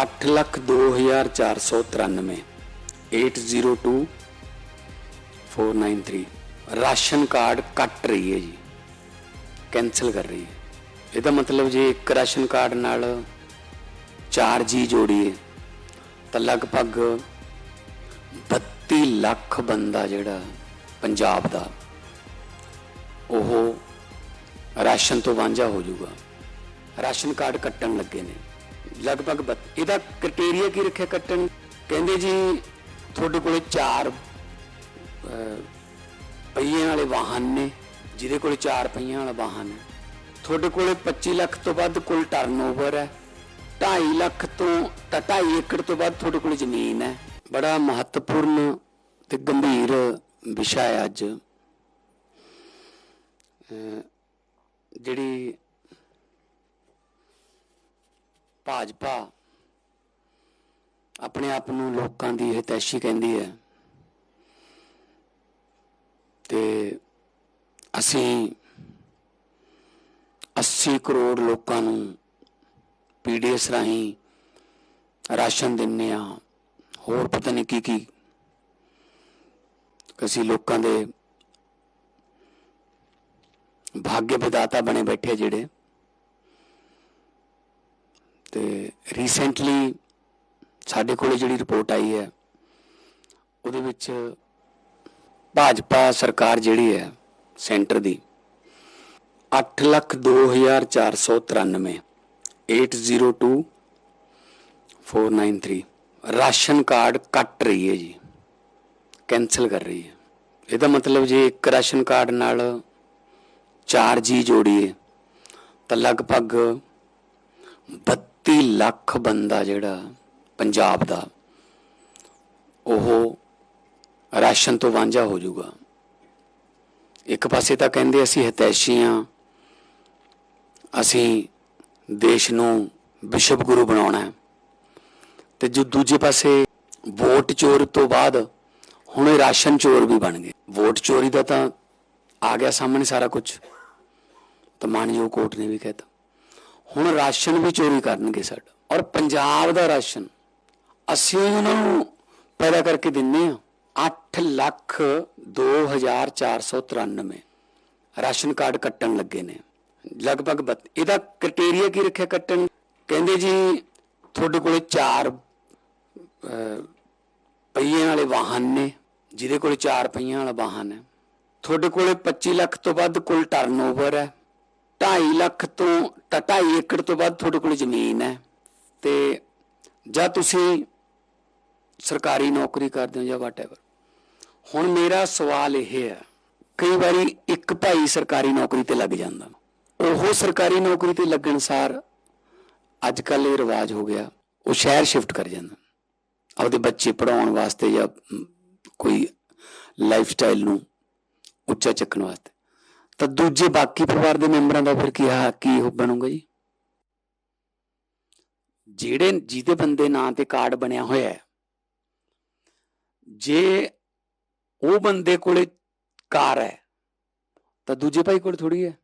802493 802 493 ration card ਕੱਟ ਰਹੀ ਹੈ ਜੀ। ਕੈਨਸਲ ਕਰ ਰਹੀ ਹੈ। ਇਹਦਾ ਮਤਲਬ ਜੇ ਇੱਕ ਰਾਸ਼ਨ ਕਾਰਡ ਨਾਲ 4 ਜੀ ਜੋੜੀਏ, ਤਾਂ ਲਗਭਗ 32 ਲੱਖ ਬੰਦਾ ਜਿਹੜਾ ਪੰਜਾਬ ਦਾ, ਉਹ ਰਾਸ਼ਨ ਤੋਂ ਵਾਂਝਾ ਹੋ ਜਾਊਗਾ। ਰਾਸ਼ਨ ਕਾਰਡ ਕੱਟਣ ਲੱਗੇ ਨੇ। ਲਗਭਗ ਇਹਦਾ ਕ੍ਰਾਈਟੇਰੀਆ ਕੀ ਰੱਖਿਆ ਕੱਟਣ ਕਹਿੰਦੇ ਜੀ ਤੁਹਾਡੇ ਕੋਲੇ ਚਾਰ ਪਹੀਆਂ ਵਾਲੇ ਵਾਹਨ ਨੇ ਜਿਹਦੇ ਕੋਲੇ ਚਾਰ ਪਹੀਆਂ ਵਾਲਾ ਵਾਹਨ ਹੈ। ਤੁਹਾਡੇ ਕੋਲੇ 25 ਲੱਖ ਤੋਂ ਵੱਧ ਕੁੱਲ ਟਰਨਓਵਰ ਹੈ। 2.5 ਲੱਖ ਤੋਂ ਤਾਂ 2.5 ਏਕੜ ਤੋਂ ਵੱਧ ਤੁਹਾਡੇ ਕੋਲ ਜ਼ਮੀਨ ਹੈ। ਬੜਾ ਮਹੱਤਵਪੂਰਨ ਤੇ ਗੰਭੀਰ ਵਿਸ਼ਾ ਹੈ ਅੱਜ। ਅਹ, ਜਿਹੜੀ ਭਾਜਪਾ ਆਪਣੇ ਆਪ ਨੂੰ ਲੋਕਾਂ ਦੀ ਹਿਤੈਸ਼ੀ ਕਹਿੰਦੀ ਹੈ। ਤੇ ਅਸੀਂ 80 ਕਰੋੜ ਲੋਕਾਂ ਨੂੰ ਪੀਡੀਐਸ ਰਾਹੀਂ ਰਾਸ਼ਨ ਦਿੰਨੇ ਆ ਹੋਰ ਪਤਾ ਨਹੀਂ ਕੀ ਕੀ ਅਸੀਂ ਲੋਕਾਂ ਦੇ ਭਾਗਯ ਵਿਦਾਤਾ ਬਣੇ ਬੈਠੇ ਜਿਹੜੇ ਤੇ ਰੀਸੈਂਟਲੀ ਸਾਡੇ ਕੋਲੇ ਜਿਹੜੀ ਰਿਪੋਰਟ ਆਈ ਹੈ, ਉਹਦੇ ਵਿੱਚ ਭਾਜਪਾ ਸਰਕਾਰ ਜਿਹੜੀ ਹੈ ਸੈਂਟਰ ਦੀ 802493 802 493 ਰਾਸ਼ਨ ਕਾਰਡ ਕੱਟ ਰਹੀ ਹੈ ਜੀ ਕੈਨਸਲ ਕਰ ਰਹੀ ਹੈ। ਇਹਦਾ ਮਤਲਬ ਜੇ ਇੱਕ ਰਾਸ਼ਨ ਕਾਰਡ ਨਾਲ 4 ਜੀ ਜੋੜੀਏ, ਤਾਂ ਲਗਭਗ 32 ਲੱਖ ਬੰਦਾ ਜਿਹੜਾ ਪੰਜਾਬ ਦਾ, ਉਹ ਰਾਸ਼ਨ ਤੋਂ ਵਾਂਝਾ ਹੋ ਜਾਊਗਾ। ਇੱਕ ਪਾਸੇ ਤਾਂ ਕਹਿੰਦੇ ਅਸੀਂ ਹਤੈਸ਼ੀ ਹਾਂ ਅਸੀਂ ਦੇਸ਼ ਨੂੰ ਵਿਸ਼ਵ ਗੁਰੂ ਬਣਾਉਣਾ ਹੈ। ਤੇ ਜੋ ਦੂਜੇ ਪਾਸੇ ਵੋਟ ਚੋਰ ਤੋਂ ਬਾਅਦ ਹੁਣ ਇਹ ਰਾਸ਼ਨ ਚੋਰ ਵੀ ਬਣ ਗਏ। ਵੋਟ ਚੋਰੀ ਦਾ ਤਾਂ ਆ ਗਿਆ ਸਾਹਮਣੇ ਸਾਰਾ ਕੁਝ ਤਾਂ ਮਾਨਯੋਗ ਕੋਰਟ ਨੇ ਵੀ ਕਹਿਤਾ। ਹੁਣ ਰਾਸ਼ਨ ਵੀ ਚੋਰੀ ਕਰਨਗੇ ਸਾਡਾ। ਔਰ ਪੰਜਾਬ ਦਾ ਰਾਸ਼ਨ, ਅਸੀਂ ਉਹਨਾਂ ਨੂੰ ਪੈਦਾ ਕਰਕੇ ਦਿੰਨੇ ਆ। 8 ਲੱਖ 2493 ਰਾਸ਼ਨ ਕਾਰਡ ਕੱਟਣ ਲੱਗੇ ਨੇ। ਲਗਭਗ ਬੱਤ- ਇਹਦਾ ਕ੍ਰਾਈਟੇਰੀਆ ਕੀ ਰੱਖਿਆ ਕੱਟਣ? ਕਹਿੰਦੇ ਜੀ, ਤੁਹਾਡੇ ਕੋਲੇ ਚਾਰ ਪਹੀਆਂ ਵਾਲੇ ਵਾਹਨ ਨੇ, ਜਿਹਦੇ ਕੋਲੇ ਚਾਰ ਪਹੀਆਂ ਵਾਲਾ ਵਾਹਨ ਹੈ। ਤੁਹਾਡੇ ਕੋਲੇ 25 ਲੱਖ ਤੋਂ ਵੱਧ ਕੁੱਲ ਟਰਨਓਵਰ ਹੈ। 2.5 ਲੱਖ ਤੋਂ ਤਾਂ 2.5 ਏਕੜ ਤੋਂ ਵੱਧ ਤੁਹਾਡੇ ਕੋਲ ਜ਼ਮੀਨ ਹੈ। ਤੇ ਜਾਂ ਤੁਸੀਂ ਸਰਕਾਰੀ ਨੌਕਰੀ ਕਰਦੇ ਹੋ ਜਾਂ ਵਾਟਐਵਰ ਹੁਣ ਮੇਰਾ ਸਵਾਲ ਇਹ ਹੈ, ਕਈ ਵਾਰੀ ਇੱਕ ਭਾਈ ਸਰਕਾਰੀ ਨੌਕਰੀ ਤੇ ਲੱਗ ਜਾਂਦਾ। ਉਹ ਸਰਕਾਰੀ ਨੌਕਰੀ ਤੇ ਲੱਗਣ ਸਾਰ ਅੱਜ ਕੱਲ ਇਹ ਰਿਵਾਜ ਹੋ ਗਿਆ, ਉਹ ਸ਼ਹਿਰ ਸ਼ਿਫਟ ਕਰ ਜਾਂਦਾ। ਆਪਦੇ ਬੱਚੇ ਪੜਾਉਣ ਵਾਸਤੇ ਜਾਂ ਕੋਈ ਲਾਈਫ ਸਟਾਈਲ ਨੂੰ ਉੱਚਾ ਚੱਕਣ ਵਾਸਤੇ। ਤਾਂ ਦੂਜੇ ਬਾਕੀ ਪਰਿਵਾਰ ਦੇ ਮੈਂਬਰਾਂ ਦਾ ਫਿਰ ਕੀ ਹਾ ਕੀ ਉਹ ਬਣੂਗਾ ਜੀ? ਜਿਹੜੇ ਜਿਹਦੇ ਬੰਦੇ ਨਾਂ ਤੇ ਕਾਰਡ ਬਣਿਆ ਹੋਇਆ ਹੈ, ਜੇ ਉਹ ਬੰਦੇ ਕੋਲੇ ਕਾਰ ਹੈ, ਤਾਂ ਦੂਜੇ ਭਾਈ ਕੋਲ ਥੋੜੀ ਹੈ।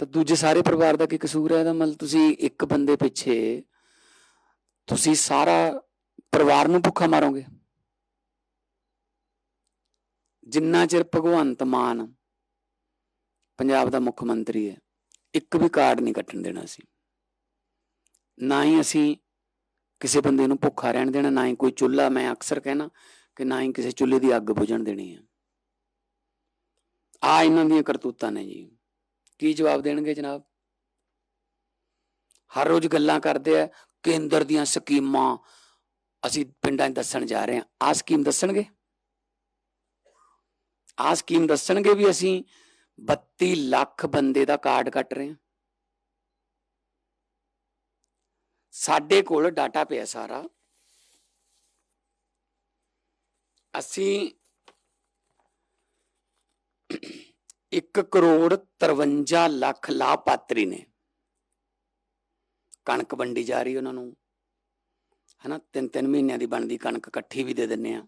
ਤਾਂ ਦੂਜੇ ਸਾਰੇ ਪਰਿਵਾਰ ਦਾ ਕੀ ਕਸੂਰ ਹੈ ਇਹਦਾ? ਮਤਲਬ ਤੁਸੀਂ ਇੱਕ ਬੰਦੇ ਪਿੱਛੇ ਤੁਸੀਂ ਸਾਰਾ ਪਰਿਵਾਰ ਨੂੰ ਭੁੱਖਾ ਮਾਰੋਗੇ। ਜਿੰਨਾ ਚਿਰ ਭਗਵੰਤ ਮਾਨ ਪੰਜਾਬ ਦਾ ਮੁੱਖ ਮੰਤਰੀ ਹੈ, ਇੱਕ ਵੀ ਕਾਰਡ ਨਹੀਂ ਕੱਟਣ ਦੇਣਾ ਸੀ। ਨਾ ਹੀ ਅਸੀਂ ਕਿਸੇ ਬੰਦੇ ਨੂੰ ਭੁੱਖਾ ਰਹਿਣ ਦੇਣਾ, ਨਾ ਹੀ ਕੋਈ ਚੁੱਲ੍ਹਾ, ਮੈਂ ਅਕਸਰ ਕਹਿਣਾ ਕਿ ਨਾ ਹੀ ਕਿਸੇ ਚੁੱਲ੍ਹੇ ਦੀ ਅੱਗ ਬੁਝਣ ਦੇਣੀ ਹੈ। ਆ ਇਹਨਾਂ ਦੀਆਂ ਕਰਤੂਤਾਂ ਨੇ ਜੀ। ਕੀ ਜਵਾਬ ਦੇਣਗੇ ਜਨਾਬ? ਹਰ ਰੋਜ਼ ਗੱਲਾਂ ਕਰਦੇ ਆ, ਕੇਂਦਰ ਦੀਆਂ ਸਕੀਮਾਂ ਅਸੀਂ ਪਿੰਡਾਂ 'ਚ ਦੱਸਣ ਜਾ ਰਹੇ ਹਾਂ। ਆ ਸਕੀਮ ਦੱਸਣਗੇ? ਆ ਸਕੀਮ ਦੱਸਣਗੇ ਵੀ ਅਸੀਂ 32 ਲੱਖ ਬੰਦੇ ਦਾ ਕਾਰਡ ਕੱਟ ਰਹੇ ਹਾਂ? ਸਾਡੇ ਕੋਲ ਡਾਟਾ ਪਿਆ ਸਾਰਾ। ਅਸੀਂ 1 ਕਰੋੜ 53 ਲੱਖ ਲਾਭਪਾਤਰੀ ਨੇ। ਕਣਕ ਵੰਡੀ ਜਾ ਰਹੀ ਉਹਨਾਂ ਨੂੰ। ਹਨਾ ਤਿੰਨ ਤਿੰਨ ਮਹੀਨਿਆਂ ਦੀ ਬਣਦੀ ਕਣਕ, ਇਕੱਠੀ ਵੀ ਦੇ ਦਿੰਨੇ ਆ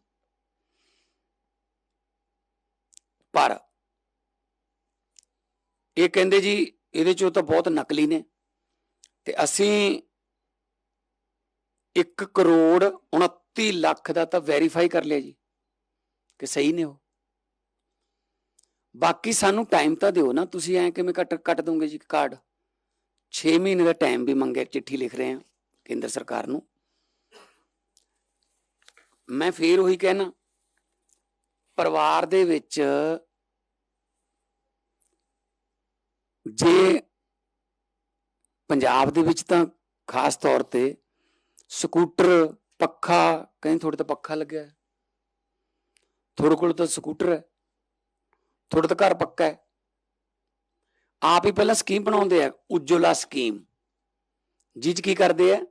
ਪਰ ਇਹ ਕਹਿੰਦੇ ਜੀ ਇਹਦੇ ਚੋਂ ਤਾਂ ਬਹੁਤ ਨਕਲੀ ਨੇ ਤੇ ਅਸੀਂ 1 ਕਰੋੜ 29 ਲੱਖ ਦਾ ਤਾਂ ਵੈਰੀਫਾਈ ਕਰ ਲਿਆ ਜੀ ਕਿ ਸਹੀ ਨੇ ਉਹ। ਬਾਕੀ ਸਾਨੂੰ ਟਾਈਮ ਤਾਂ ਦਿਓ ਨਾ, ਤੁਸੀਂ ਐ ਕਿਵੇਂ ਕੱਟ ਕੱਟ ਦੋਗੇ ਜੀ ਕਾਰਡ 6 ਮਹੀਨੇ ਦਾ ਟਾਈਮ ਵੀ ਮੰਗਿਆ, ਚਿੱਠੀ ਲਿਖ ਰਹੇ ਆ ਕੇਂਦਰ ਸਰਕਾਰ ਨੂੰ। ਮੈਂ ਫੇਰ ਉਹੀ ਕਹਿਣਾ ਪਰਿਵਾਰ ਦੇ ਵਿੱਚ ਜੇ ਪੰਜਾਬ ਦੇ ਵਿੱਚ ਤਾਂ ਖਾਸ ਤੌਰ ਤੇ ਸਕੂਟਰ ਪੱਖਾ, ਕਹਿੰਦੇ ਤੁਹਾਡੇ ਤਾਂ ਪੱਖਾ ਲੱਗਿਆ। ਤੁਹਾਡੇ ਕੋਲ ਤਾਂ ਸਕੂਟਰ ਹੈ। ਤੁਹਾਡਾ ਤਾਂ ਘਰ ਪੱਕਾ ਹੈ। ਆਪ ਹੀ ਪਹਿਲਾਂ ਸਕੀਮ ਬਣਾਉਂਦੇ ਆ ਉਜਵਲਾ ਸਕੀਮ। ਜਿਹ ਕੀ ਕਰਦੇ ਆ?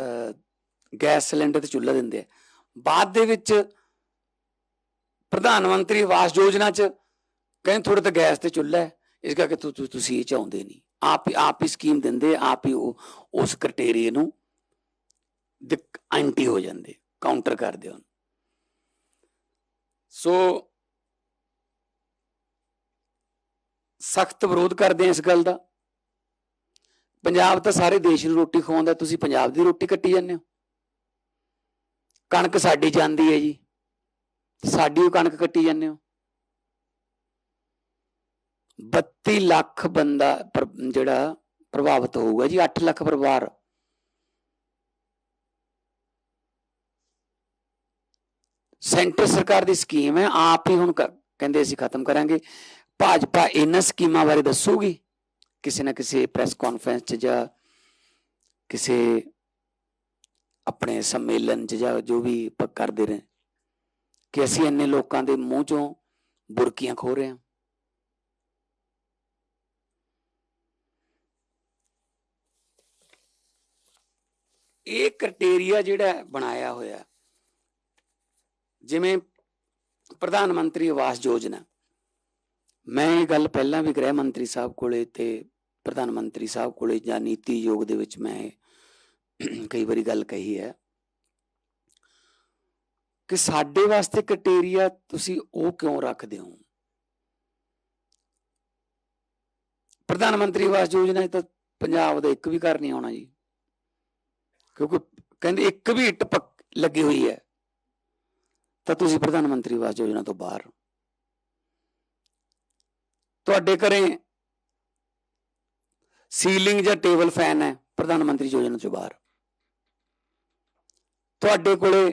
ਅਹ ਗੈਸ ਸਿਲੰਡਰ ਤੇ ਚੁੱਲ੍ਹਾ ਦਿੰਦੇ ਆ। ਬਾਅਦ ਦੇ ਵਿੱਚ ਪ੍ਰਧਾਨ ਮੰਤਰੀ ਆਵਾਸ ਯੋਜਨਾ 'ਚ ਕਹਿੰਦੇ ਥੋੜੇ ਤਾਂ ਗੈਸ ਤੇ ਚੁੱਲ੍ਹਾ ਹੈ, ਇਸ ਕਰਕੇ ਤੁਸੀਂ ਇਹ ਚਾਹੁੰਦੇ ਨਹੀਂ। ਆਪ ਹੀ ਆਪ ਹੀ ਸਕੀਮ ਦਿੰਦੇ, ਆਪ ਹੀ ਉਹ, ਉਸ ਕ੍ਰਾਈਟੇਰੀਆ ਨੂੰ ਐਂਟੀ ਹੋ ਜਾਂਦੇ ਕਾਊਂਟਰ ਕਰਦੇ ਹਨ ਸੋ ਸਖਤ ਵਿਰੋਧ ਕਰਦੇ ਆ ਇਸ ਗੱਲ ਦਾ। ਪੰਜਾਬ ਤਾਂ ਸਾਰੇ ਦੇਸ਼ ਨੂੰ ਰੋਟੀ ਖਵਾਉਂਦਾ, ਤੁਸੀਂ ਪੰਜਾਬ ਦੀ ਰੋਟੀ ਕੱਟੀ ਜਾਂਦੇ ਹੋ। ਕਣਕ ਸਾਡੀ ਜਾਂਦੀ ਹੈ ਜੀ। ਸਾਡੀ ਕਣਕ ਕੱਟੀ ਜਾਂਦੇ ਹੋ। 32 ਲੱਖ ਬੰਦਾ ਜਿਹੜਾ ਪ੍ਰਭਾਵਿਤ ਹੋਊਗਾ ਜੀ 8 ਲੱਖ ਪਰਿਵਾਰ। ਸੈਂਟਰ ਸਰਕਾਰ ਦੀ ਸਕੀਮ ਹੈ, ਆਪ ਹੀ ਹੁਣ ਕਹਿੰਦੇ ਅਸੀਂ ਖਤਮ ਕਰਾਂਗੇ। ਭਾਜਪਾ ਇਹਨਾਂ ਸਕੀਮਾਂ ਬਾਰੇ ਦੱਸੂਗੀ। ਕਿਸੇ ਨਾ ਕਿਸੇ ਪ੍ਰੈਸ ਕਾਨਫਰੰਸ 'ਚ ਜਾਂ ਕਿਸੇ ਆਪਣੇ ਸੰਮੇਲਨ 'ਚ ਜਾਂ ਜੋ ਵੀ ਆਪਾਂ ਕਰਦੇ ਰਹੇ। ਕਿ ਅਸੀਂ ਇੰਨੇ ਲੋਕਾਂ ਦੇ ਮੂੰਹ 'ਚੋਂ ਬੁਰਕੀਆਂ ਖੋ ਰਹੇ ਹਾਂ। ਇਹ ਕ੍ਰਾਈਟੇਰੀਆ ਜਿਹੜਾ ਬਣਾਇਆ ਹੋਇਆ, ਜਿਵੇਂ ਪ੍ਰਧਾਨ ਮੰਤਰੀ ਆਵਾਸ ਯੋਜਨਾ। ਮੈਂ ਇਹ ਗੱਲ ਪਹਿਲਾਂ ਵੀ ਗ੍ਰਹਿ ਮੰਤਰੀ ਸਾਹਿਬ ਕੋਲੇ ਤੇ ਪ੍ਰਧਾਨ ਮੰਤਰੀ ਸਾਹਿਬ ਕੋਲੇ ਜਾਂ ਨੀਤੀ ਯੋਗ ਦੇ ਵਿੱਚ ਮੈਂ ਕਈ ਵਾਰੀ ਗੱਲ ਕਹੀ ਹੈ। ਕਿ ਸਾਡੇ ਵਾਸਤੇ ਕ੍ਰਾਈਟੇਰੀਆ ਤੁਸੀਂ ਉਹ ਕਿਉਂ ਰੱਖਦੇ ਹੋ? ਪ੍ਰਧਾਨ ਮੰਤਰੀ ਆਵਾਸ ਯੋਜਨਾ ਤਾਂ ਪੰਜਾਬ ਦਾ ਇੱਕ ਵੀ ਘਰ ਨਹੀਂ ਆਉਣਾ ਜੀ। ਕਿਉਂਕਿ ਕਹਿੰਦੇ ਇੱਕ ਵੀ ਇੱਟ ਪੱਕ ਲੱਗੀ ਹੋਈ ਹੈ, ਤਾਂ ਤੁਸੀਂ ਪ੍ਰਧਾਨ ਮੰਤਰੀ ਆਵਾਸ ਯੋਜਨਾ ਤੋਂ ਬਾਹਰ ਤੁਹਾਡੇ ਘਰੇ ਸੀਲਿੰਗ ਜਾਂ ਟੇਬਲ ਫੈਨ ਹੈ, ਪ੍ਰਧਾਨ ਮੰਤਰੀ ਯੋਜਨਾ ਤੋਂ ਬਾਹਰ। ਤੁਹਾਡੇ ਕੋਲੇ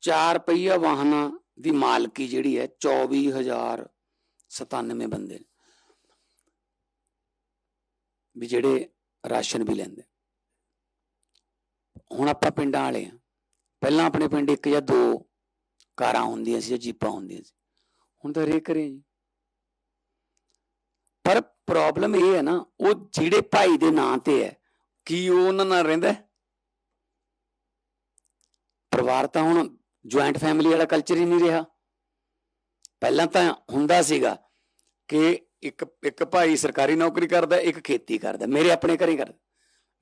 ਚਾਰ ਪਹੀਆ ਵਾਹਨਾਂ ਦੀ ਮਾਲਕੀ ਜਿਹੜੀ ਹੈ 24097 ਬੰਦੇ ਵੀ ਜਿਹੜੇ ਰਾਸ਼ਨ ਵੀ ਲੈਂਦੇ। ਹੁਣ ਆਪਾਂ ਪਿੰਡਾਂ ਵਾਲੇ ਆ ਪਹਿਲਾਂ ਆਪਣੇ ਪਿੰਡ ਇੱਕ ਜਾਂ ਦੋ ਕਾਰਾਂ ਹੁੰਦੀਆਂ ਸੀ ਜਾਂ ਜੀਪਾਂ ਹੁੰਦੀਆਂ ਸੀ। ਹੁਣ ਤਾਂ ਰੇ ਕਰੇ ਜੀ। ਪਰ ਪ੍ਰੋਬਲਮ ਇਹ ਹੈ ਨਾ, ਉਹ ਜਿਹੜੇ ਭਾਈ ਦੇ ਨਾਂ ਤੇ ਹੈ, ਕੀ ਉਹ ਉਹਨਾਂ ਨਾਲ ਰਹਿੰਦਾ ਪਰਿਵਾਰ ਤਾਂ ਹੁਣ ਜੁਆਇੰਟ ਫੈਮਿਲੀ ਵਾਲਾ ਕਲਚਰ ਹੀ ਨਹੀਂ ਰਿਹਾ। ਪਹਿਲਾਂ ਤਾਂ ਹੁੰਦਾ ਸੀਗਾ ਕਿ ਇੱਕ ਇੱਕ ਭਾਈ ਸਰਕਾਰੀ ਨੌਕਰੀ ਕਰਦਾ ਇੱਕ ਖੇਤੀ ਕਰਦਾ ਮੇਰੇ ਆਪਣੇ ਘਰੇ ਕਰਦਾ।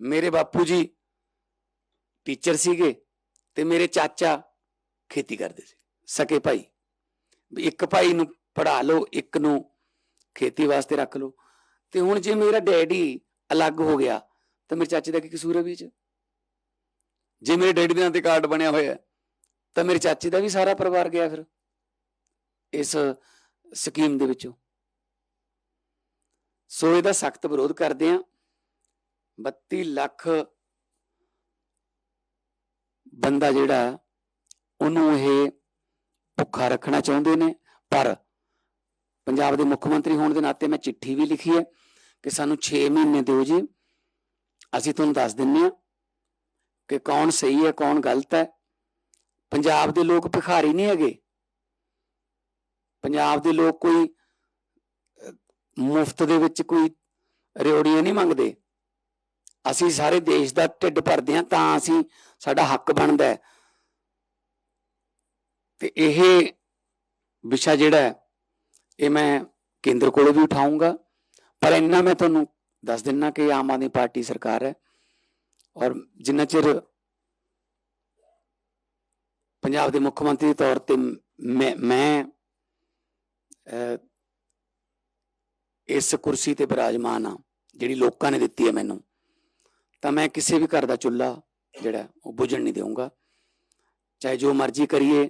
ਮੇਰੇ ਬਾਪੂ ਜੀ ਟੀਚਰ ਸੀਗੇ ਤੇ ਮੇਰੇ ਚਾਚਾ ਖੇਤੀ ਕਰਦੇ ਸੀ ਸਕੇ ਭਾਈ। ਵੀ ਇੱਕ ਭਾਈ ਨੂੰ ਪੜਾ ਲਓ ਇੱਕ ਨੂੰ ਖੇਤੀ ਵਾਸਤੇ ਰੱਖ ਲਓ। ਤੇ ਹੁਣ ਜੇ ਮੇਰਾ ਡੈਡੀ ਅਲੱਗ ਹੋ ਗਿਆ ਤਾਂ ਮੇਰੇ ਚਾਚੇ ਦਾ ਕੀ ਕਸੂਰ ਹੈ ਵਿੱਚ? ਜੇ ਮੇਰੇ ਡੈਡੀ ਦੇ ਨਾਂ ਤੇ ਕਾਰਡ ਬਣਿਆ ਹੋਇਆ ਹੈ, ਤਾਂ ਮੇਰੀ ਚਾਚੀ ਦਾ ਵੀ ਸਾਰਾ ਪਰਿਵਾਰ ਗਿਆ ਫਿਰ, ਇਸ ਸਕੀਮ ਦੇ ਵਿੱਚੋਂ। ਸੋ ਇਹਦਾ ਸਖਤ ਵਿਰੋਧ ਕਰਦੇ ਆ 32 ਲੱਖ ਬੰਦਾ ਜਿਹੜਾ, ਉਹਨੂੰ ਇਹ ਭੁੱਖਾ ਰੱਖਣਾ ਚਾਹੁੰਦੇ ਨੇ। ਪਰ ਪੰਜਾਬ ਦੇ ਮੁੱਖ ਮੰਤਰੀ ਹੋਣ ਦੇ ਨਾਤੇ ਮੈਂ ਚਿੱਠੀ ਵੀ ਲਿਖੀ ਹੈ ਕਿ ਸਾਨੂੰ 6 ਮਹੀਨੇ ਦਿਓ ਜੀ। ਅਸੀਂ ਤੁਹਾਨੂੰ ਦੱਸ ਦਿੰਨੇ ਆ ਕਿ ਕੌਣ ਸਹੀ ਹੈ, ਕੌਣ ਗਲਤ ਹੈ। ਪੰਜਾਬ ਦੇ ਲੋਕ ਭਿਖਾਰੀ ਨਹੀਂ ਹੈਗੇ। ਪੰਜਾਬ ਦੇ ਲੋਕ ਕੋਈ ਮੁਫਤ ਦੇ ਵਿੱਚ ਕੋਈ ਰਿਓੜੀਆਂ ਨਹੀਂ ਮੰਗਦੇ। ਅਸੀਂ ਸਾਰੇ ਦੇਸ਼ ਦਾ ਢਿੱਡ ਭਰਦੇ ਹਾਂ ਤਾਂ ਅਸੀਂ ਸਾਡਾ ਹੱਕ ਬਣਦਾ ਤੇ ਇਹ ਵਿਸ਼ਾ ਜਿਹੜਾ ਇਹ ਮੈਂ ਕੇਂਦਰ ਕੋਲੋਂ ਵੀ ਉਠਾਉਂਗਾ ਪਰ ਇੰਨਾ ਮੈਂ ਤੁਹਾਨੂੰ ਦੱਸ ਦਿੰਨਾ ਕਿ ਆਮ ਆਦਮੀ ਪਾਰਟੀ ਸਰਕਾਰ ਹੈ। ਔਰ ਜਿੰਨਾ ਚਿਰ ਪੰਜਾਬ ਦੇ ਮੁੱਖ ਮੰਤਰੀ ਦੇ ਤੌਰ ਤੇ ਮੈਂ ਮੈਂ ਇਸ ਕੁਰਸੀ ਤੇ ਬਿਰਾਜਮਾਨ ਆ ਜਿਹੜੀ ਲੋਕਾਂ ਨੇ ਦਿੱਤੀ ਹੈ ਮੈਨੂੰ। ਤਾਂ ਮੈਂ ਕਿਸੇ ਵੀ ਘਰ ਦਾ ਚੁੱਲ੍ਹਾ ਜਿਹੜਾ, ਉਹ ਬੁਝਣ ਨਹੀਂ ਦੇਵਾਂਗਾ ਚਾਹੇ ਜੋ ਮਰਜ਼ੀ ਕਰੀਏ,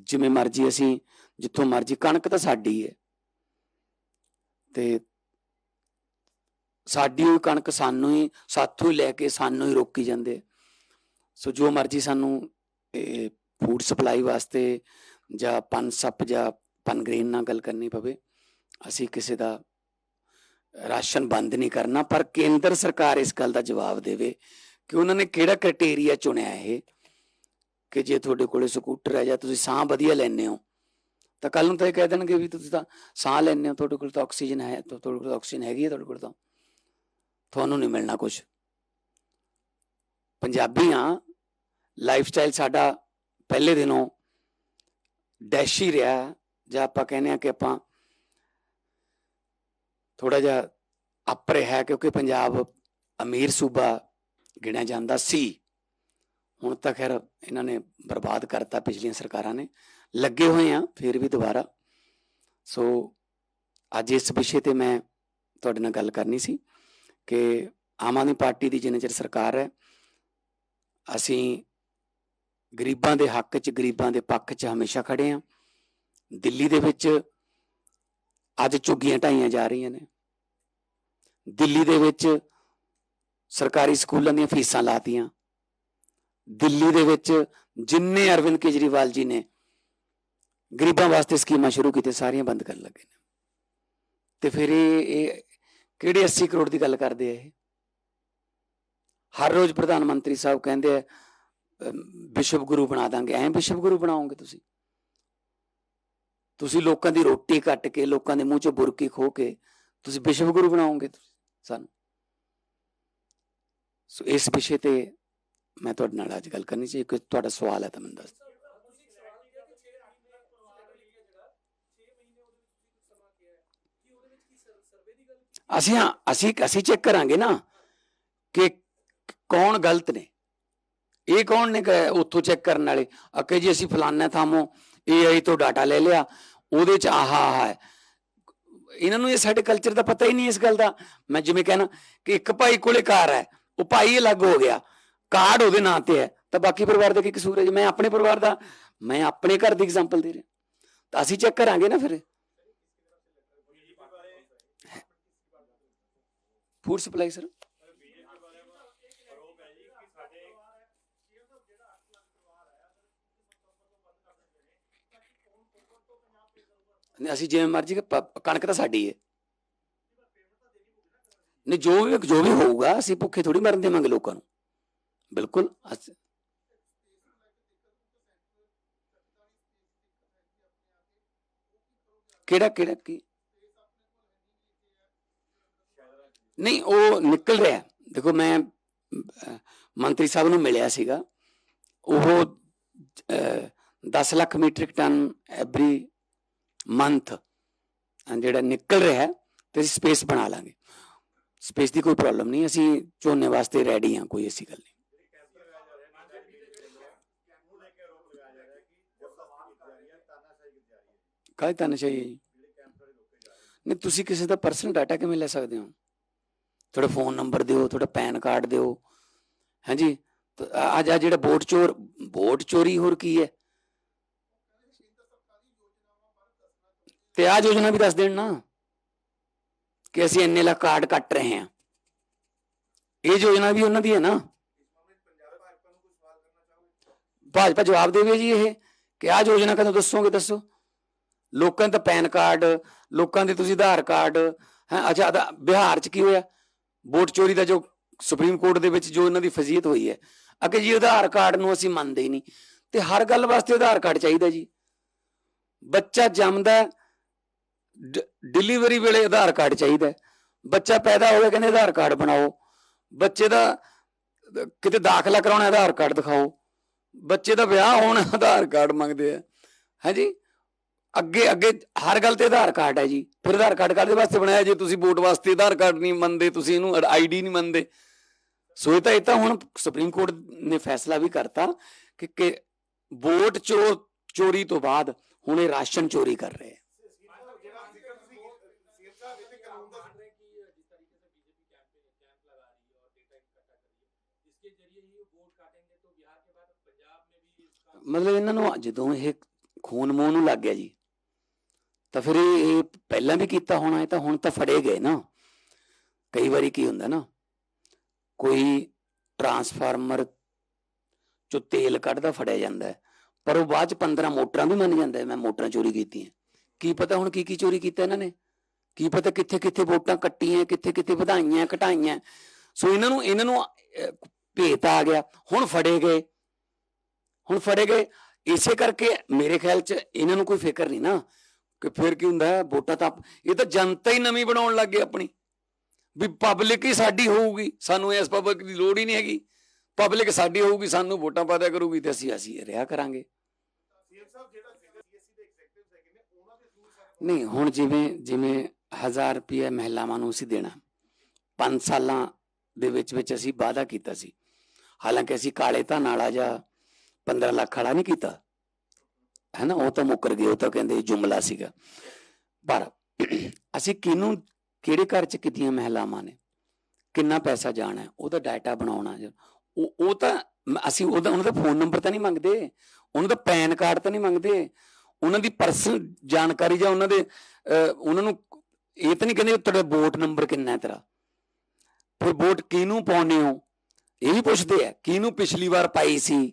ਜਿਵੇਂ ਮਰਜ਼ੀ ਅਸੀਂ, ਜਿੱਥੋਂ ਮਰਜ਼ੀ, ਕਣਕ ਤਾਂ ਸਾਡੀ ਹੈ। ਤੇ ਸਾਡੀ ਉਹ ਕਣਕ ਸਾਨੂੰ ਹੀ, ਸਾਥੋਂ ਹੀ ਲੈ ਕੇ ਸਾਨੂੰ ਹੀ ਰੋਕੀ ਜਾਂਦੇ ਸੋ ਜੋ ਮਰਜ਼ੀ ਸਾਨੂੰ ਫੂਡ ਸਪਲਾਈ ਵਾਸਤੇ ਜਾਂ ਪਨ ਸੱਪ ਜਾਂ ਪਨਗ੍ਰੇਨ ਨਾਲ ਗੱਲ ਕਰਨੀ ਪਵੇ, ਅਸੀਂ ਕਿਸੇ ਦਾ ਰਾਸ਼ਨ ਬੰਦ ਨਹੀਂ ਕਰਨਾ, ਪਰ ਕੇਂਦਰ ਸਰਕਾਰ ਇਸ ਗੱਲ ਦਾ ਜਵਾਬ ਦੇਵੇ ਕਿ ਉਹਨਾਂ ਨੇ ਕਿਹੜਾ ਕ੍ਰਾਈਟੇਰੀਆ ਚੁਣਿਆ ਇਹ, ਕਿ ਜੇ ਤੁਹਾਡੇ ਕੋਲੇ ਸਕੂਟਰ ਹੈ ਜਾਂ ਤੁਸੀਂ ਸਾਹ ਵਧੀਆ ਲੈਂਦੇ ਹੋ, ਤਾਂ ਕੱਲ ਨੂੰ ਤਾਂ ਇਹ ਕਹਿ ਦੇਣਗੇ ਵੀ ਤੁਸੀਂ ਤਾਂ ਸਾਹ ਲੈਂਦੇ ਹੋ, ਤੁਹਾਡੇ ਕੋਲ ਤਾਂ ਆਕਸੀਜਨ ਹੈ, ਤੁਹਾਡੇ ਕੋਲ ਆਕਸੀਜਨ ਹੈਗੀ ਹੈ ਤੁਹਾਡੇ ਕੋਲ ਤਾਂ, ਤੁਹਾਨੂੰ ਨਹੀਂ ਮਿਲਣਾ ਕੁਝ ਪੰਜਾਬੀਆਂ ਲਾਈਫ ਸਟਾਈਲ ਸਾਡਾ ਪਹਿਲੇ ਦਿਨੋਂ ਡੈਸ਼ ਹੀ ਰਿਹਾ ਜਾਂ ਆਪਾਂ ਕਹਿੰਦੇ ਆ ਕਿ ਆਪਾਂ ਥੋੜਾ ਜਿਹਾ ਅਪ ਰਿਹਾ ਕਿਉਂਕਿ ਪੰਜਾਬ ਅਮੀਰ ਸੂਬਾ ਗਿਣਿਆ ਜਾਂਦਾ ਸੀ। ਹੁਣ ਤਾਂ ਖੈਰ ਇਹਨਾਂ ਨੇ ਬਰਬਾਦ ਕਰਤਾ ਪਿਛਲੀਆਂ ਸਰਕਾਰਾਂ ਨੇ। ਲੱਗੇ ਹੋਏ ਆ ਫਿਰ ਵੀ ਦੁਬਾਰਾ। ਸੋ ਅੱਜ ਇਸ ਵਿਸ਼ੇ ਤੇ ਮੈਂ ਤੁਹਾਡੇ ਨਾਲ ਗੱਲ ਕਰਨੀ ਸੀ ਕਿ ਆਮ ਆਦਮੀ ਪਾਰਟੀ ਦੀ ਜਿੰਨੇ ਚਿਰ ਸਰਕਾਰ ਹੈ, ਅਸੀਂ ਗਰੀਬਾਂ ਦੇ ਹੱਕ 'ਚ, ਗਰੀਬਾਂ ਦੇ ਪੱਖ 'ਚ ਹਮੇਸ਼ਾ ਖੜੇ ਆ। ਦਿੱਲੀ ਦੇ ਵਿੱਚ ਅੱਜ ਝੁੱਗੀਆਂ ਢਾਈਆਂ ਜਾ ਰਹੀਆਂ ਨੇ। ਦਿੱਲੀ ਦੇ ਵਿੱਚ ਸਰਕਾਰੀ ਸਕੂਲਾਂ ਦੀਆਂ ਫੀਸਾਂ ਲਾਤੀਆਂ। ਦਿੱਲੀ ਦੇ ਵਿੱਚ ਜਿੰਨੇ ਅਰਵਿੰਦ ਕੇਜਰੀਵਾਲ ਜੀ ਨੇ ਗਰੀਬਾਂ ਵਾਸਤੇ ਸਕੀਮਾਂ ਸ਼ੁਰੂ ਕੀਤੀਆਂ, ਸਾਰੀਆਂ ਬੰਦ ਕਰਨ ਲੱਗੇ ਨੇ। ਤੇ ਫਿਰ ਇਹ ਇਹ ਕਿਹੜੇ 80 ਕਰੋੜ ਦੀ ਗੱਲ ਕਰਦੇ ਆ ਇਹ? ਹਰ ਰੋਜ਼ ਪ੍ਰਧਾਨ ਮੰਤਰੀ ਸਾਹਿਬ ਕਹਿੰਦੇ ਆ ਵਿਸ਼ਵ ਗੁਰੂ ਬਣਾ ਦਾਂਗੇ। ਐਂ ਵਿਸ਼ਵ ਗੁਰੂ ਬਣਾਓਗੇ ਤੁਸੀਂ? ਤੁਸੀਂ ਲੋਕਾਂ ਦੀ ਰੋਟੀ ਕੱਟ ਕੇ, ਲੋਕਾਂ ਦੇ ਮੂੰਹ 'ਚੋਂ ਬੁਰਕੀ ਖੋ ਕੇ ਤੁਸੀਂ ਵਿਸ਼ਵ ਗੁਰੂ ਬਣਾਓਗੇ ਸਾਨੂੰ? ਸੋ ਇਸ ਵਿਸ਼ੇ ਤੇ ਮੈਂ ਤੁਹਾਡੇ ਨਾਲ ਅੱਜ ਗੱਲ ਕਰਨੀ ਸੀ। ਕੋਈ ਤੁਹਾਡਾ ਸਵਾਲ ਹੈ, ਤਾਂ ਮੈਨੂੰ ਦੱਸ ਅਸੀਂ ਹਾਂ, ਅਸੀਂ ਅਸੀਂ ਚੈੱਕ ਕਰਾਂਗੇ ਨਾ ਕਿ ਕੌਣ ਗਲਤ ਨੇ। ਇਹ ਕੌਣ ਨੇ ਉੱਥੋਂ ਚੈੱਕ ਕਰਨ ਵਾਲੇ? ਅਕੇ ਜੀ ਅਸੀਂ ਫਲਾਨਾ ਥਾਮੋਂ AI ਤੋਂ ਡਾਟਾ ਲੈ ਲਿਆ ਉਹਦੇ ਚ ਆਹਾ ਆਹਾ ਹੈ। ਇਹਨਾਂ ਨੂੰ ਇਹ ਸਾਡੇ ਕਲਚਰ ਦਾ ਪਤਾ ਹੀ ਨਹੀਂ ਇਸ ਗੱਲ ਦਾ। ਮੈਂ ਜਿਵੇਂ ਕਹਿਣਾ ਕਿ ਇੱਕ ਭਾਈ ਕੋਲੇ ਕਾਰ ਹੈ ਉਹ ਭਾਈ ਅਲੱਗ ਹੋ ਗਿਆ। ਕਾਰਡ ਉਹਦੇ ਨਾਂ ਤੇ ਹੈ। ਤਾਂ ਬਾਕੀ ਪਰਿਵਾਰ ਦਾ ਕੀ ਕਸੂਰ ਹੈ? ਜੀ ਮੈਂ ਆਪਣੇ ਪਰਿਵਾਰ ਦਾ ਮੈਂ ਆਪਣੇ ਘਰ ਦੀ ਐਗਜ਼ਾਮਪਲ ਦੇ ਰਿਹਾ। ਤਾਂ ਅਸੀਂ ਚੈੱਕ ਕਰਾਂਗੇ ਨਾ ਫਿਰ। Food supply sir. ਅਸੀਂ ਜਿਵੇਂ ਮਰਜ਼ੀ ਕਿ ਕਣਕ ਤਾਂ ਸਾਡੀ ਹੈ ਨਹੀਂ, ਜੋ ਵੀ ਜੋ ਵੀ ਹੋਊਗਾ, ਅਸੀਂ ਭੁੱਖੇ ਥੋੜੀ ਮਰਨ ਦੇਵਾਂਗੇ ਲੋਕਾਂ ਨੂੰ। ਬਿਲਕੁਲ ਕਿਹੜਾ ਕਿਹੜਾ ਕੀ? ਨਹੀਂ, ਉਹ ਨਿਕਲ ਰਿਹਾ। ਦੇਖੋ, ਮੈਂ ਮੰਤਰੀ ਸਾਹਿਬ ਨੂੰ ਮਿਲਿਆ ਸੀਗਾ। ਉਹ 10 lakh metric ton every month ਜਿਹੜਾ ਨਿਕਲ ਰਿਹਾ ਹੈ, ਤੇ ਸਪੇਸ ਬਣਾ ਲਾਂਗੇ। ਸਪੇਸ ਦੀ ਕੋਈ ਪ੍ਰੋਬਲਮ ਨਹੀਂ ਅਸੀਂ ਝੋਨੇ ਵਾਸਤੇ ਰੈਡੀ ਹਾਂ ਕੋਈ ਐਸੀ ਗੱਲ ਨਹੀਂ। ਕਾਹਦੀ ਤਾਂ ਚਾਹੀਏ ਜੀ? ਨਹੀਂ ਤੁਸੀਂ ਕਿਸੇ ਦਾ ਪਰਸਨਲ ਡਾਟਾ ਕਿਵੇਂ ਲੈ ਸਕਦੇ ਹੋ? ਤੁਹਾਡਾ ਫੋਨ ਨੰਬਰ ਦਿਓ ਤੁਹਾਡਾ ਪੈਨ ਕਾਰਡ ਦਿਓ। ਹਾਂਜੀ ਅੱਜ ਆ ਜਿਹੜਾ ਵੋਟ ਚੋਰ ਵੋਟ ਚੋਰੀ ਹੋਰ ਕੀ ਹੈ? ਤੇ ਆ ਯੋਜਨਾ ਵੀ ਦੱਸ ਦੇਣ ਨਾ ਕਿ ਅਸੀਂ ਇੰਨੇ ਲੱਖ ਕਾਰਡ ਕੱਟ ਰਹੇ ਹਾਂ। ਇਹ ਯੋਜਨਾ ਵੀ ਉਹਨਾਂ ਦੀ ਹੈ ਨਾ। ਭਾਜਪਾ ਜਵਾਬ ਦੇਵੇ ਜੀ ਇਹ ਕਿ ਆ ਯੋਜਨਾ ਕਦੋਂ ਦੱਸੋਗੇ ਦੱਸੋ? ਲੋਕਾਂ ਦਾ ਪੈਨ ਕਾਰਡ, ਲੋਕਾਂ ਦੇ ਤੁਸੀਂ ਆਧਾਰ ਕਾਰਡ, ਹੈ, ਅੱਛਾ ਬਿਹਾਰ ਚ ਕੀ ਹੋਇਆ? ਵੋਟ ਚੋਰੀ ਦਾ ਜੋ ਸੁਪਰੀਮ ਕੋਰਟ ਦੇ ਵਿੱਚ ਜੋ ਇਹਨਾਂ ਦੀ ਫਜ਼ੀਅਤ ਹੋਈ ਹੈ। ਅਗੇ ਜੀ ਆਧਾਰ ਕਾਰਡ ਨੂੰ ਅਸੀਂ ਮੰਨਦੇ ਹੀ ਨਹੀਂ। ਤੇ ਹਰ ਗੱਲ ਵਾਸਤੇ ਆਧਾਰ ਕਾਰਡ ਚਾਹੀਦਾ ਜੀ। ਬੱਚਾ ਜੰਮਦਾ ਡਿਲੀਵਰੀ ਵੇਲੇ ਆਧਾਰ ਕਾਰਡ ਚਾਹੀਦਾ ਬੱਚਾ ਪੈਦਾ ਹੋਵੇ ਕਹਿੰਦੇ ਆਧਾਰ ਕਾਰਡ ਬਣਾਓ। ਬੱਚੇ ਦਾ ਕਿਤੇ ਦਾਖਲਾ ਕਰਾਉਣਾ ਆਧਾਰ ਕਾਰਡ ਦਿਖਾਓ। ਬੱਚੇ ਦਾ ਵਿਆਹ ਹੋਣਾ ਆਧਾਰ ਕਾਰਡ ਮੰਗਦੇ ਆ। ਹਾਂਜੀ? ਅੱਗੇ ਅੱਗੇ ਹਰ ਗੱਲ ਤੇ ਆਧਾਰ ਕਾਰਡ ਹੈ ਜੀ। ਫਿਰ ਆਧਾਰ ਕਾਰਡ ਕਾਹਦੇ ਵਾਸਤੇ ਬਣਾਇਆ? ਜੇ ਤੁਸੀਂ ਵੋਟ ਵਾਸਤੇ ਆਧਾਰ ਕਾਰਡ ਨਹੀਂ ਮੰਨਦੇ, ਤੁਸੀਂ ਇਹਨੂੰ ਆਈਡੀ ਨਹੀਂ ਮੰਨਦੇ। ਸੋ ਇਹ ਤਾਂ ਇਹ ਤਾਂ ਹੁਣ ਸੁਪਰੀਮ ਕੋਰਟ ਨੇ ਫੈਸਲਾ ਵੀ ਕਰਤਾ ਕਿ ਵੋਟ ਚੋ ਚੋਰੀ ਤੋਂ ਬਾਅਦ ਹੁਣ ਇਹ ਰਾਸ਼ਨ ਚੋਰੀ ਕਰ ਰਹੇ ਆ। ਮਤਲਬ ਇਹਨਾਂ ਨੂੰ ਜਦੋਂ ਇਹ ਖੂਨ ਮੂੰਹ ਨੂੰ ਲੱਗ ਗਿਆ ਜੀ, ਤਾਂ ਫਿਰ ਇਹ ਪਹਿਲਾਂ ਵੀ ਕੀਤਾ ਹੋਣਾ ਇਹ ਤਾਂ ਹੁਣ ਤਾਂ ਫੜੇ ਗਏ ਨਾ। ਕਈ ਵਾਰੀ ਕੀ ਹੁੰਦਾ ਨਾ, ਕੋਈ ਟਰਾਂਸਫਾਰਮਰ ਚੋਂ ਤੇਲ ਕੱਢਦਾ ਫੜਿਆ ਜਾਂਦਾ ਪਰ ਉਹ ਬਾਅਦ ਚ 15 ਮੋਟਰਾਂ ਵੀ ਮੰਨ ਜਾਂਦਾ ਮੈਂ ਮੋਟਰਾਂ ਚੋਰੀ ਕੀਤੀਆਂ। ਕੀ ਪਤਾ ਹੁਣ ਕੀ ਕੀ ਚੋਰੀ ਕੀਤਾ ਇਹਨਾਂ ਨੇ? ਕੀ ਪਤਾ ਕਿੱਥੇ ਕਿੱਥੇ ਵੋਟਾਂ ਕੱਟੀਆਂ, ਕਿੱਥੇ ਕਿੱਥੇ ਵਧਾਈਆਂ, ਘਟਾਈਆਂ। ਸੋ ਇਹਨਾਂ ਨੂੰ ਇਹਨਾਂ ਨੂੰ ਭੇਤ ਆ ਗਿਆ, ਹੁਣ ਫੜੇ ਗਏ। ਹੁਣ ਫੜੇ ਗਏ। ਇਸੇ ਕਰਕੇ ਮੇਰੇ ਖਿਆਲ ਚ ਇਹਨਾਂ ਨੂੰ ਕੋਈ ਫਿਕਰ ਨਹੀਂ ਨਾ ਕਿ ਫਿਰ ਕੀ ਹੁੰਦਾ ਹੈ, ਵੋਟਾਂ ਤਾਂ ਇਹ ਤਾਂ ਜਨਤਾ ਹੀ ਨਵੀਂ ਬਣਾਉਣ ਲੱਗ ਗਈ ਆਪਣੀ। ਵੀ ਪਬਲਿਕ ਹੀ ਸਾਡੀ ਹੋਊਗੀ। ਸਾਨੂੰ ਇਸ ਪਬਲਿਕ ਦੀ ਲੋੜ ਹੀ ਨਹੀਂ ਹੈਗੀ। ਪਬਲਿਕ ਸਾਡੀ ਹੋਊਗੀ ਸਾਨੂੰ ਵੋਟਾਂ ਪਾਦਿਆ ਕਰੂਗੀ ਤੇ ਅਸੀਂ ਅਸੀਂ ਰਿਹਾ ਕਰਾਂਗੇ। ਨਹੀਂ ਹੁਣ ਜਿਵੇਂ ਜਿਵੇਂ 1000 ਰੁਪਏ ਮਹਿਲਾਵਾਂ ਨੂੰ ਅਸੀਂ ਦੇਣਾ। 5 ਸਾਲਾਂ ਦੇ ਵਿੱਚ ਵਿੱਚ ਅਸੀਂ ਵਾਅਦਾ ਕੀਤਾ ਸੀ। ਹਾਲਾਂਕਿ ਅਸੀਂ ਕਾਲੇ ਧਨ ਵਾਲਾ ਜਾਂ 15 ਲੱਖ ਵਾਲਾ ਨਹੀਂ ਕੀਤਾ। ਹੈ ਨਾ ਉਹ ਤਾਂ ਮੁੱਕਰ ਗਏ ਉਹ ਤਾਂ ਕਹਿੰਦੇ ਜੁਮਲਾ ਸੀਗਾ। ਪਰ ਅਸੀਂ ਕਿਹਨੂੰ ਕਿਹੜੇ ਘਰ ਚ ਕਿਤੀਆਂ ਮਹਿਲਾਵਾਂ ਨੇ? ਕਿੰਨਾ ਪੈਸਾ ਜਾਣਾ ਉਹਦਾ ਡਾਟਾ ਬਣਾਉਣਾ। ਉਹ ਉਹ ਤਾਂ ਅਸੀਂ ਉਹਦਾ ਉਹਨਾਂ ਦਾ ਫੋਨ ਨੰਬਰ ਤਾਂ ਨਹੀਂ ਮੰਗਦੇ। ਉਹਨਾਂ ਦਾ ਪੈਨ ਕਾਰਡ ਤਾਂ ਨਹੀਂ ਮੰਗਦੇ। ਉਹਨਾਂ ਦੀ ਪਰਸਨਲ ਜਾਣਕਾਰੀ ਜਾਂ ਉਹਨਾਂ ਦੇ ਅਹ, ਉਹਨਾਂ ਨੂੰ ਇਹ ਤਾਂ ਨਹੀਂ ਕਹਿੰਦੇ ਵੀ ਤੁਹਾਡਾ ਵੋਟ ਨੰਬਰ ਕਿੰਨਾ ਹੈ ਤੇਰਾ। ਫਿਰ ਵੋਟ ਕਿਹਨੂੰ ਪਾਉਣੇ ਹੋ? ਇਹ ਵੀ ਪੁੱਛਦੇ ਆ ਕਿਹਨੂੰ ਪਿਛਲੀ ਵਾਰ ਪਾਈ ਸੀ?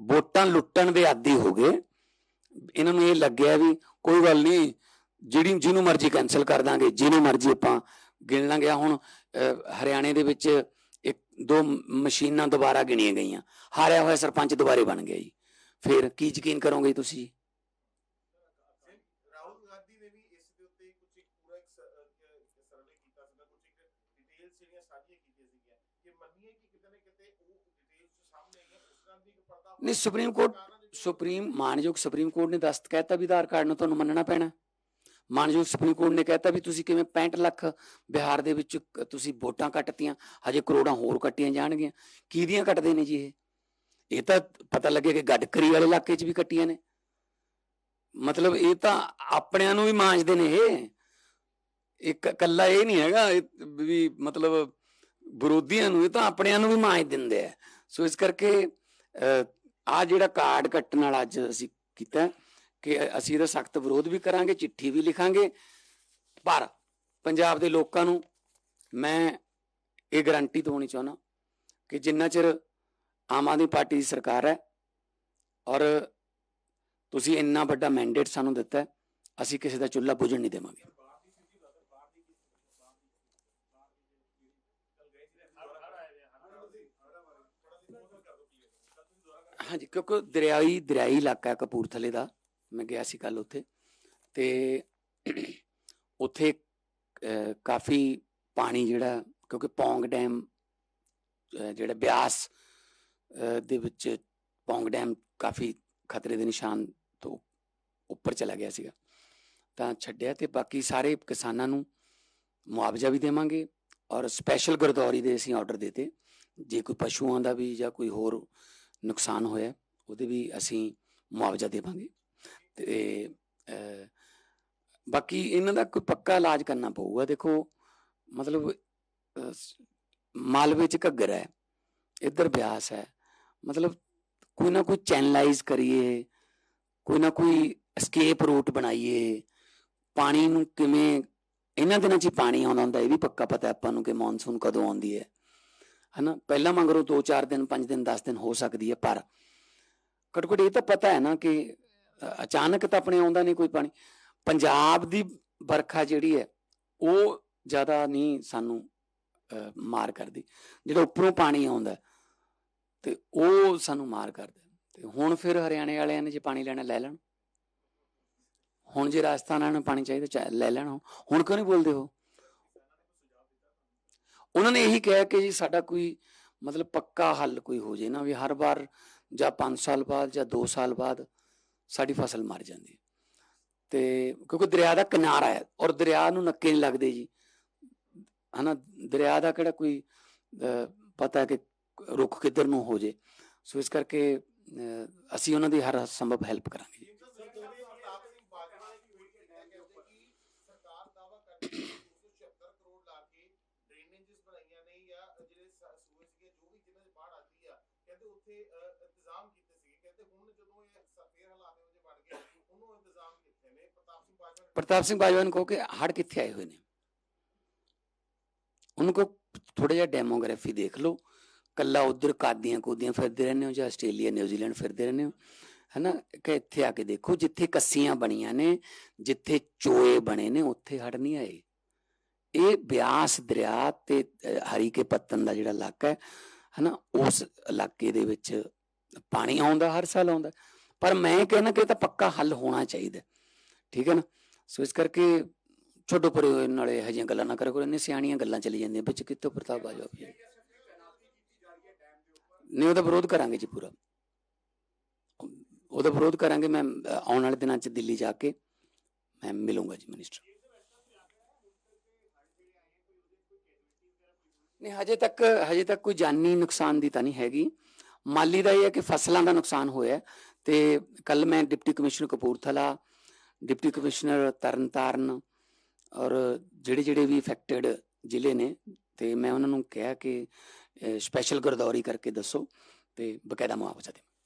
ਵੋਟਾਂ ਲੁੱਟਣ ਦੇ ਆਦੀ ਹੋ ਗਏ। ਇਹਨਾਂ ਨੂੰ ਇਹ ਲੱਗਿਆ ਵੀ ਕੋਈ ਗੱਲ ਨਹੀਂ ਜਿਹੜੀ ਜਿਹਨੂੰ ਮਰਜ਼ੀ ਕੈਨਸਲ ਕਰ ਦਾਂਗੇ ਜਿਹਨੂੰ ਮਰਜ਼ੀ ਆਪਾਂ ਗਿਣ ਲਾਂਗੇ। ਹੁਣ ਅਹ, ਹਰਿਆਣੇ ਦੇ ਵਿੱਚ ਇੱਕ ਦੋ ਮਸ਼ੀਨਾਂ ਦੁਬਾਰਾ ਗਿਣੀਆਂ ਗਈਆਂ। ਹਾਰਿਆ ਹੋਇਆ ਸਰਪੰਚ ਦੁਬਾਰੇ ਬਣ ਗਿਆ ਜੀ। ਫਿਰ ਕੀ ਯਕੀਨ ਕਰੋਗੇ ਤੁਸੀਂ ਰਾਹੁਲ ਗਾਂਧੀ ਨੇ ਵੀ ਇਸ ਦੇ ਉੱਤੇ ਕੁਝ ਇੱਕ ਪੂਰਾ ਇੱਕ ਸਰਵੇ ਕੀਤਾ ਸੀਗਾ ਕੁਝ ਇੱਕ ਡਿਟੇਲਸ ਜਿਹੜੀਆਂ ਸਾਂਝੀਆਂ ਕੀਤੀਆਂ ਸੀਗੀਆਂ ਕਿ ਮੰਨੀਏ ਕਿ ਕਿਤੇ ਨਾ ਕਿਤੇ ਉਹ ਡਿਟੇਲਸ ਜੋ ਸਾਹਮਣੇ ਆਈਆਂ ਉਸ ਨਾਲ ਵੀ ਇੱਕ ਪਰਦਾ ਨਹੀਂ, ਸੁਪਰੀਮ ਕੋਰਟ- ਸੁਪਰੀਮ ਮਾਨਯੋਗ ਸੁਪਰੀਮ ਕੋਰਟ ਨੇ ਦਸਤ ਕਹਿਤਾ ਵੀ ਆਧਾਰ ਕਾਰਡ ਨੂੰ ਤੁਹਾਨੂੰ ਮੰਨਣਾ ਪੈਣਾ। ਮਾਨਯੋਗ ਸੁਪਰੀਮ ਕੋਰਟ ਨੇ ਕਹਿਤਾ ਵੀ ਤੁਸੀਂ ਕਿਵੇਂ 65 ਲੱਖ ਬਿਹਾਰ ਦੇ ਵਿੱਚ ਤੁਸੀਂ ਵੋਟਾਂ ਕੱਟਤੀਆਂ ਹਜੇ ਕਰੋੜਾਂ ਹੋਰ ਕੱਟੀਆਂ ਜਾਣਗੀਆਂ। ਕਿਹਦੀਆਂ ਕੱਟਦੇ ਨੇ ਜੀ ਇਹ? ਇਹ ਤਾਂ ਪਤਾ ਲੱਗੇ ਕਿ ਗੜਕਰੀ ਵਾਲੇ ਇਲਾਕੇ 'ਚ ਵੀ ਕੱਟੀਆਂ ਨੇ। ਮਤਲਬ ਇਹ ਤਾਂ ਆਪਣਿਆਂ ਨੂੰ ਵੀ ਮਾਂਜਦੇ ਨੇ ਇਹ। ਇੱਕ ਕੱਲਾ ਇਹ ਨਹੀਂ ਹੈਗਾ ਵੀ ਮਤਲਬ ਵਿਰੋਧੀਆਂ ਨੂੰ ਇਹ ਤਾਂ ਆਪਣਿਆਂ ਨੂੰ ਵੀ ਮਾਂਜ ਦਿੰਦੇ ਆ। ਸੋ ਇਸ ਕਰਕੇ ਆ ਜਿਹੜਾ ਕਾਰਡ ਕੱਟਣ ਵਾਲਾ ਅੱਜ ਅਸੀਂ ਕੀਤਾ ਕਿ ਅਸੀਂ ਇਹਦਾ ਸਖਤ ਵਿਰੋਧ ਵੀ ਕਰਾਂਗੇ, ਚਿੱਠੀ ਵੀ ਲਿਖਾਂਗੇ। ਪਰ ਪੰਜਾਬ ਦੇ ਲੋਕਾਂ ਨੂੰ ਮੈਂ ਇਹ ਗਾਰੰਟੀ ਦਵਾਉਣੀ ਚਾਹੁੰਦਾ ਕਿ ਜਿੰਨਾ ਚਿਰ ਆਮ ਆਦਮੀ ਪਾਰਟੀ ਦੀ ਸਰਕਾਰ ਹੈ ਔਰ ਤੁਸੀਂ ਇੰਨਾ ਵੱਡਾ ਮੈਂਡੇਟ ਸਾਨੂੰ ਦਿੱਤਾ ਅਸੀਂ ਕਿਸੇ ਦਾ ਚੁੱਲ੍ਹਾ ਬੁਝਣ ਨਹੀਂ ਦੇਵਾਂਗੇ। ਹਾਂਜੀ, ਕਿਉਂਕਿ ਦਰਿਆਈ ਦਰਿਆਈ ਇਲਾਕਾ ਹੈ ਕਪੂਰਥਲੇ ਦਾ, ਮੈਂ ਗਿਆ ਸੀ ਕੱਲ ਉੱਥੇ, ਤੇ ਉੱਥੇ ਕਾਫੀ ਪਾਣੀ ਜਿਹੜਾ, ਕਿਉਂਕਿ ਪੌਂਗ ਡੈਮ ਜਿਹੜਾ ਬਿਆਸ ਦੇ ਵਿੱਚ ਪੌਂਗ ਡੈਮ ਕਾਫੀ ਖਤਰੇ ਦੇ ਨਿਸ਼ਾਨ ਤੋਂ ਉੱਪਰ ਚਲਾ ਗਿਆ ਸੀਗਾ, ਤਾਂ ਛੱਡਿਆ ਤੇ ਬਾਕੀ ਸਾਰੇ ਕਿਸਾਨਾਂ ਨੂੰ ਮੁਆਵਜ਼ਾ ਵੀ ਦੇਵਾਂਗੇ ਔਰ ਸਪੈਸ਼ਲ ਗਰਦੌਰੀ ਦੇ ਅਸੀਂ ਆਰਡਰ ਦਿੱਤੇ, ਜੇ ਕੋਈ ਪਸ਼ੂਆਂ ਦਾ ਵੀ ਜਾਂ ਕੋਈ ਹੋਰ ਨੁਕਸਾਨ ਹੋਇਆ, ਉਹਦੇ ਵੀ ਅਸੀਂ ਮੁਆਵਜ਼ਾ ਦੇਵਾਂਗੇ। ਤੇ ਬਾਕੀ ਇਹਨਾਂ ਦਾ ਕੋਈ ਪੱਕਾ ਇਲਾਜ ਕਰਨਾ ਪਊਗਾ। ਦੇਖੋ, ਮਤਲਬ ਮਾਲਵੇ ਚ ਘੱਗਰ ਹੈ, ਇੱਧਰ ਬਿਆਸ ਹੈ, ਮਤਲਬ ਕੋਈ ਨਾ ਕੋਈ ਚੈਨਲਾਈਜ਼ ਕਰੀਏ, ਕੋਈ ਨਾ ਕੋਈ ਐਸਕੇਪ ਰੂਟ ਬਣਾਈਏ, ਪਾਣੀ ਨੂੰ ਕਿਵੇਂ, ਇਹਨਾਂ ਦਿਨਾਂ 'ਚ ਹੀ ਪਾਣੀ ਆਉਂਦਾ ਹੁੰਦਾ, ਇਹ ਵੀ ਪੱਕਾ ਪਤਾ ਆਪਾਂ ਨੂੰ ਕਿ ਮੌਨਸੂਨ ਕਦੋਂ ਆਉਂਦੀ ਹੈ। ਹਨਾ? ਪਹਿਲਾਂ ਮੰਗਰੋ 2-4 ਦਿਨ 5 ਦਿਨ 10 ਦਿਨ ਹੋ ਸਕਦੀ ਹੈ ਪਰ ਘੱਟੋ ਘੱਟ ਇਹ ਤਾਂ ਪਤਾ ਹੈ ਨਾ ਕਿ ਅਚਾਨਕ ਤਾਂ ਆਪਣੇ ਆਉਂਦਾ ਨਹੀਂ ਕੋਈ ਪਾਣੀ। ਪੰਜਾਬ ਦੀ ਵਰਖਾ ਜਿਹੜੀ ਹੈ ਉਹ ਜ਼ਿਆਦਾ ਨਹੀਂ ਸਾਨੂੰ ਅ, ਮਾਰ ਕਰਦੀ। ਜਿਹੜਾ ਉੱਪਰੋਂ ਪਾਣੀ ਆਉਂਦਾ ਤੇ ਉਹ ਸਾਨੂੰ ਮਾਰ ਕਰਦਾ ਤੇ ਹੁਣ ਫਿਰ ਹਰਿਆਣੇ ਵਾਲਿਆਂ ਨੇ ਜੇ ਪਾਣੀ ਲੈਣਾ ਲੈ ਲੈਣ। ਹੁਣ ਜੇ ਰਾਜਸਥਾਨ ਵਾਲਿਆਂ ਨੂੰ ਪਾਣੀ ਚਾਹੀਦਾ ਚਾ- ਲੈ ਲੈਣ ਹੁਣ ਕਿਉਂ ਨਹੀਂ ਬੋਲਦੇ ਹੋ ਉਹਨਾਂ ਨੇ ਇਹੀ ਕਿਹਾ ਕਿ ਜੀ ਸਾਡਾ ਕੋਈ ਮਤਲਬ ਪੱਕਾ ਹੱਲ ਕੋਈ ਹੋ ਜੇ ਨਾ ਵੀ ਹਰ ਵਾਰ ਜਾਂ 5 ਸਾਲ ਬਾਅਦ ਜਾਂ 2 ਸਾਲ ਬਾਅਦ ਸਾਡੀ ਫਸਲ ਮਰ ਜਾਂਦੀ ਹੈ। ਤੇ ਕਿਉਂਕਿ ਦਰਿਆ ਦਾ ਕਿਨਾਰਾ ਹੈ ਔਰ ਦਰਿਆ ਨੂੰ ਨੱਕੇ ਨਹੀਂ ਲੱਗਦੇ ਜੀ। ਹਨਾ, ਦਰਿਆ ਦਾ ਕਿਹੜਾ ਕੋਈ ਪਤਾ ਹੈ ਕਿ ਰੁੱਖ ਕਿੱਧਰ ਨੂੰ ਹੋ ਜੇ ਸੋ ਇਸ ਕਰਕੇ ਅਸੀਂ ਉਹਨਾਂ ਦੀ ਹਰ ਸੰਭਵ ਹੈਲਪ ਕਰਾਂਗੇ ਜੀ ਸਰ ਦੋਵੇਂ ਪ੍ਰਤਾਪ ਸਿੰਘ ਬਾਜਵਾ ਨੇ ਟਵੀਟ ਕੀਤਾ ਕਹਿੰਦੇ ਕਿ ਸਰਕਾਰ ਦਾਵਾ ਕਰਦੀ ਹੈ ਕਿ 276 ਕਰੋੜ ਲਾ ਕੇ ਡਰੇਨੇजेस ਬਣਾਈਆਂ ਨੇ ਜਾਂ ਜਿਹੜੇ ਸੀਗੇ, ਜੋ ਵੀ ਜਿਨ੍ਹਾਂ ਦੇ ਬਾੜ ਆਉਂਦੀ ਆ, ਕਹਿੰਦੇ ਉੱਥੇ ਇੰਤਜ਼ਾਮ ਕੀਤੇ ਸੀਗੇ। ਕਹਿੰਦੇ ਹੁਣ ਜਦੋਂ ਇਹ ਸ- ਹਾਲਾਤ ਇਹੋ ਜਿਹੇ ਗਏ, ਉਹਨੂੰ ਇੰਤਜ਼ਾਮ ਕੀਤੇ ਨੇ। ਪ੍ਰਤਾਪ ਸਿੰਘ ਬਾਜਵਾ ਪ੍ਰਤਾਪ ਸਿੰਘ ਬਾਜਵਾ ਨੂੰ ਕਹੋ ਕਿ ਹੜ ਕਿੱਥੇ ਆਏ ਹੋਏ ਨੇ। ਉਹਨੂੰ ਕੋ ਥੋੜਾ ਜਿਹਾ ਡੈਮੋਗ੍ਰਾਫੀ ਦੇਖ ਲਓ। ਕੱਲਾ ਉਧਰ ਕਾਦੀਆਂ ਕੋਦੀਆਂ ਫਿਰਦੇ ਰਹਿੰਦੇ ਹੋ ਜਾਂ ਆਸਟ੍ਰੇਲੀਆ, ਨਿਊਜ਼ੀਲੈਂਡ ਫਿਰਦੇ ਰਹਿੰਦੇ ਹੋ, ਹਨਾ? ਕਿ ਇੱਥੇ ਆ ਕੇ ਦੇਖੋ, ਜਿੱਥੇ ਕੱਸੀਆਂ ਬਣੀਆਂ ਨੇ, ਜਿੱਥੇ ਚੋਏ ਬਣੇ ਨੇ, ਉੱਥੇ ਹੜ ਨਹੀਂ ਆਏ। ਇਹ ਬਿਆਸ ਦਰਿਆ ਤੇ ਅਹ, ਹਰੀਕੇ ਪੱਤਨ ਦਾ ਜਿਹੜਾ ਇਲਾਕਾ ਹੈ ਹਨਾ ਉਸ ਇਲਾਕੇ ਦੇ ਵਿੱਚ ਪਾਣੀ ਆਉਂਦਾ ਹਰ ਸਾਲ ਆਉਂਦਾ। ਪਰ ਮੈਂ ਕਹਿੰਦਾ ਕਿ ਇਹ ਤਾਂ ਪੱਕਾ ਹੱਲ ਹੋਣਾ ਚਾਹੀਦਾ ਠੀਕ ਹੈ ਨਾ? ਸੋ ਇਸ ਕਰਕੇ ਛੋਟੋ ਪਰੇ ਨਾਲੇ ਹਜੀਆਂ ਗੱਲਾਂ ਨਾ ਕਰਿਆ ਕਰੋ ਇੰਨੇ ਸਿਆਣੀਆਂ ਗੱਲਾਂ ਚਲੀ ਜਾਂਦੀਆਂ ਵਿੱਚ ਕਿੱਥੋਂ ਪ੍ਰਤਾਪ ਆ ਜਾਓ ਨਹੀਂ ਉਹਦਾ ਵਿਰੋਧ ਕਰਾਂਗੇ ਜੀ ਪੂਰਾ। ਉਹਦਾ ਵਿਰੋਧ ਕਰਾਂਗੇ ਮੈਂ ਆਉਣ ਵਾਲੇ ਦਿਨਾਂ 'ਚ ਦਿੱਲੀ ਜਾ ਕੇ ਮੈਂ ਮਿਲੂੰਗਾ ਜੀ ਮਿਨਿਸਟਰ ਨਹੀਂ, ਹਜੇ ਤੱਕ ਹਜੇ ਤੱਕ ਕੋਈ ਜਾਨੀ ਨੁਕਸਾਨ ਦੀ ਤਾਂ ਨਹੀਂ ਹੈਗੀ। ਮਾਲੀ ਦਾ ਇਹ ਹੈ ਕਿ ਫਸਲਾਂ ਦਾ ਨੁਕਸਾਨ ਹੋਇਆ ਹੈ ਤੇ ਕੱਲ ਮੈਂ deputy commissioner Kapurthala, deputy commissioner Tarn Taran ਔਰ ਜਿਹੜੇ ਜਿਹੜੇ ਵੀ ਇਫੈਕਟਡ ਜ਼ਿਲ੍ਹੇ ਨੇ ਤੇ ਮੈਂ ਉਹਨਾਂ ਨੂੰ ਕਿਹਾ ਕਿ ਸਪੈਸ਼ਲ ਗਰਦੌਰੀ ਕਰਕੇ ਦੱਸੋ ਤੇ ਬਕਾਇਦਾ ਮੁਆਵਜ਼ਾ ਦੇ